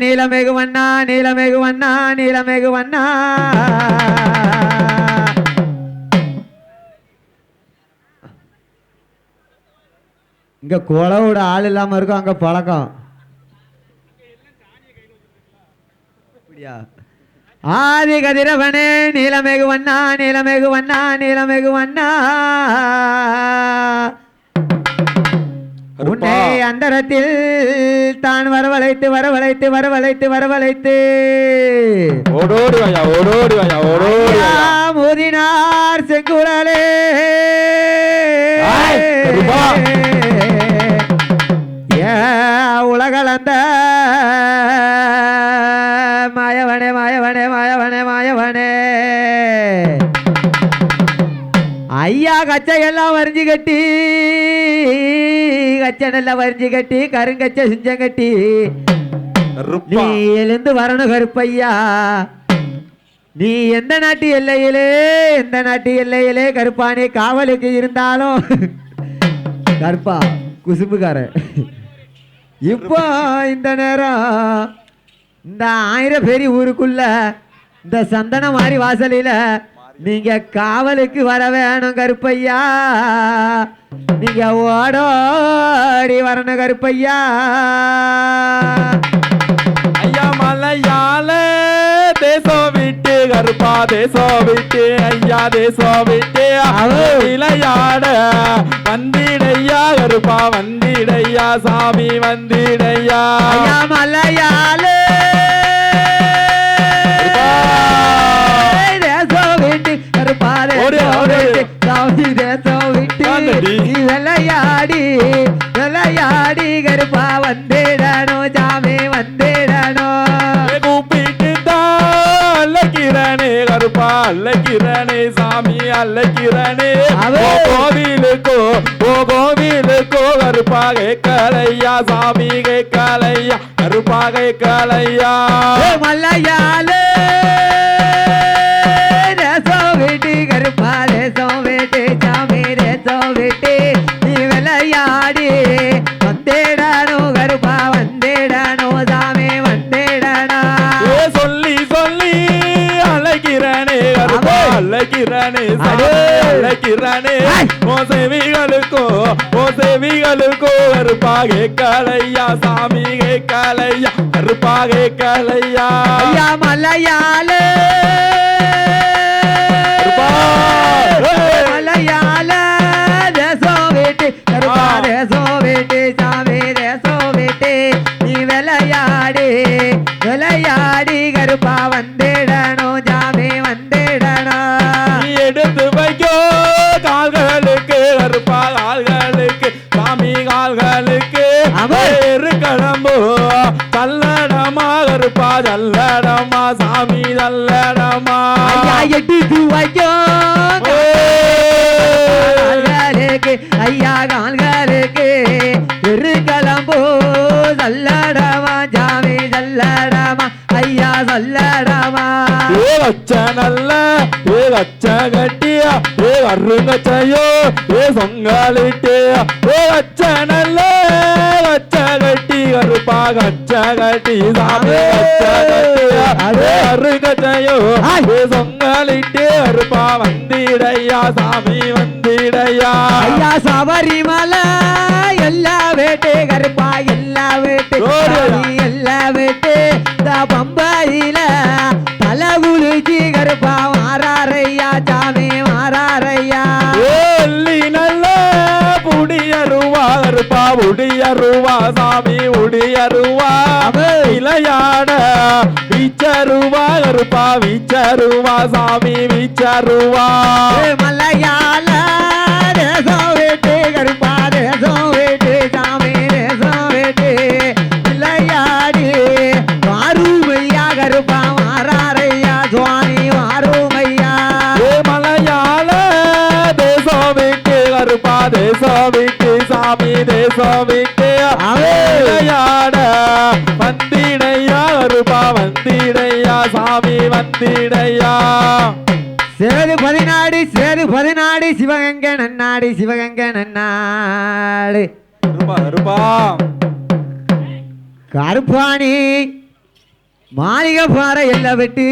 நீலமேகு வண்ணா நீலமேகு வண்ணா நீலமேகு வண்ணா இங்க குளவோட ஆள் இல்லாம இருக்கும் அங்க பழக்கம்? அப்படியா? ஆதி கதிரவனே நீலமேகு வண்ணா நீலமேகு வண்ணா நீலமேகு வண்ணா உன்னை அந்தரத்தில் தான் வரவழைத்து வரவழைத்து வரவழைத்து வரவழைத்து. ஓடோடி வாயா ஓடோடி வாயா ஓடோடி மோதினார் செங்குழலே உலகளந்த மாயவனே மாயவனே மாயவனே மாயவனே. ஐயா கச்சையெல்லாம் வரிஞ்சு கட்டி கச்சனெல்லாம் வரிஞ்சு கட்டி கருங்கச்சை செஞ்சம் கட்டி. நீ எழுந்து வரணும் கருப்பையா. நீ எந்த நாட்டு எல்லையிலே எந்த நாட்டு எல்லையிலே கருப்பானே காவலுக்கு இருந்தாலும்? கருப்பா குசும்புக்காரன். இப்போ இந்த நேரம் இந்த ஆயிரம் பேரி ஊருக்குள்ள இந்த சந்தன மாறி வாசலில நீங்க காவலுக்கு வர வேணும் கருப்பையா. நீங்க ஓடோடி வரணும் கருப்பையா. ஐயா மலையாள தேசம் விட்டு கருப்பா தேசம் விட்டு ஐயா தேசம் விட்டு. விளையாட வந்திடையா கருப்பா வந்திடையா சாமி வந்திடையா. ஐயா மலையாளே நீ விளையாடி விளையாடி கருப்பா வந்திடணும் சாமி வந்திடணும் கூப்பிட்டு அல்லக்கிறனே கருப்பா அல்லக்கிறனே சாமி அல்லக்கிறனே கோவிலுக்கோ ஓ கோவிலுக்கோ கருப்பா கேட்கலையா சாமி கேட்கலையா கருப்பா கேட்கலையா. ஏ அழைக்கிறனே. அழைக்கிறனே ஐ. ஓ செவிகளுக்கோ ஓ செவிகளுக்கோ கருப்பா கேட்கலையா சாமி கேட்கலையா கருப்பா கேட்கலையா ஐயா மலையாளே. மலையாள தேசம் விட்டு கருப்பா ஆ. தேசம் விட்டு சாமி தேசம் விட்டு நீ விளையாடி விளையாடி கருப்பா வந்திடணும் கிளம்பு தல்லடமா கருப்பா தல்லடமா சாமி தல்லடமா ஐயா எட்டு கால்களுக்கு ஐயா கால்களுக்கு. இருக்கலாம் போ சல்லடமா சாமி சல்லடமா ஐயா சல்லடமா ஏ வச்ச நல்ல ஏ வச்ச கட்டியா ஏ அருங்கச்சையோ ஏ சொங்காலிட்டு ஏ வச்ச நல்ல. கட்டி கருப்பா கச்ச கட்டி சாமி ஏ சொங்காலிட்டு கருப்பா வந்திடையா சாமி வந்திடையா. ஐயா சபரிமலை எல்லா வேட்டு கருப்பா எல்லா வேட்டு எல்லா வேட்டு கருப்பா உடியருவா சாமி உடியருவா. விளையாட வீச்சருவா கருப்பா வீச்சருவா சாமி வீச்சருவா மலையாள சாமி தேசம் விட்டு அவே. விளையாட வந்திடையா கருப்பா வந்திடையா சாமி வந்திடையா சேது பதினாடு சேது பதினாடு சிவகங்கை நன்னாடு சிவகங்கை நன்னாடு. ரூபா ரூபா கருப்பாணி மாளிகை பாறை எல்லாம் விட்டு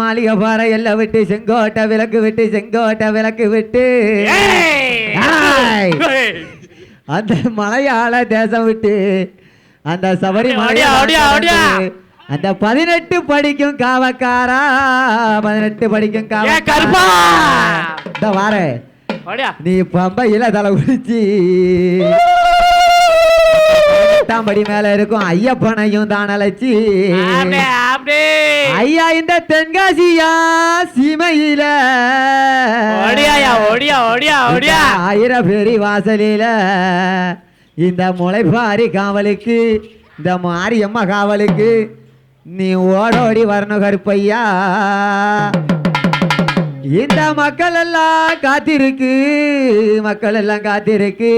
மாளிகை பாறை எல்லாம் விட்டு செங்கோட்டை விளக்கு விட்டு செங்கோட்டை விளக்கு விட்டு! அந்த மலையாள தேசம் விட்டு அந்த ஓடியா. அந்த பதினெட்டு படிக்கும் காவக்காரா பதினெட்டு படிக்கும் கருப்பா! இந்த வார நீ பம்பையில தலை எட்டாம் படி மேல இருக்கும் ஐயப்பனையும் தான் அழைச்சி ஐயா இந்த தென்காசியா சீமையில ஒடியா ஒடியா ஒடியா ஆயிரம் பேரி வாசலில இந்த முளைப்பாரி காவலுக்கு இந்த மாரியம்மா காவலுக்கு நீ ஓடோடி வரணும் கருப்பையா. இந்த மக்கள் எல்லாம் காத்திருக்கு மக்கள் எல்லாம் காத்திருக்கு.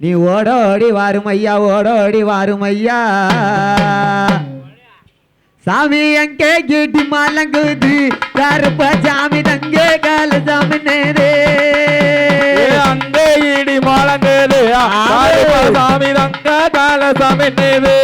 நீ ஓடோடி வாரும் ஐயா ஓடோடி வாரும் ஐயா சாமி அங்கே கேட்டி மாலங்குது. யாருப்பா சாமி தங்கே கால சாமி நேரே. அங்கே இடி முழங்குது சாமி தங்க கால சாமி நேரே.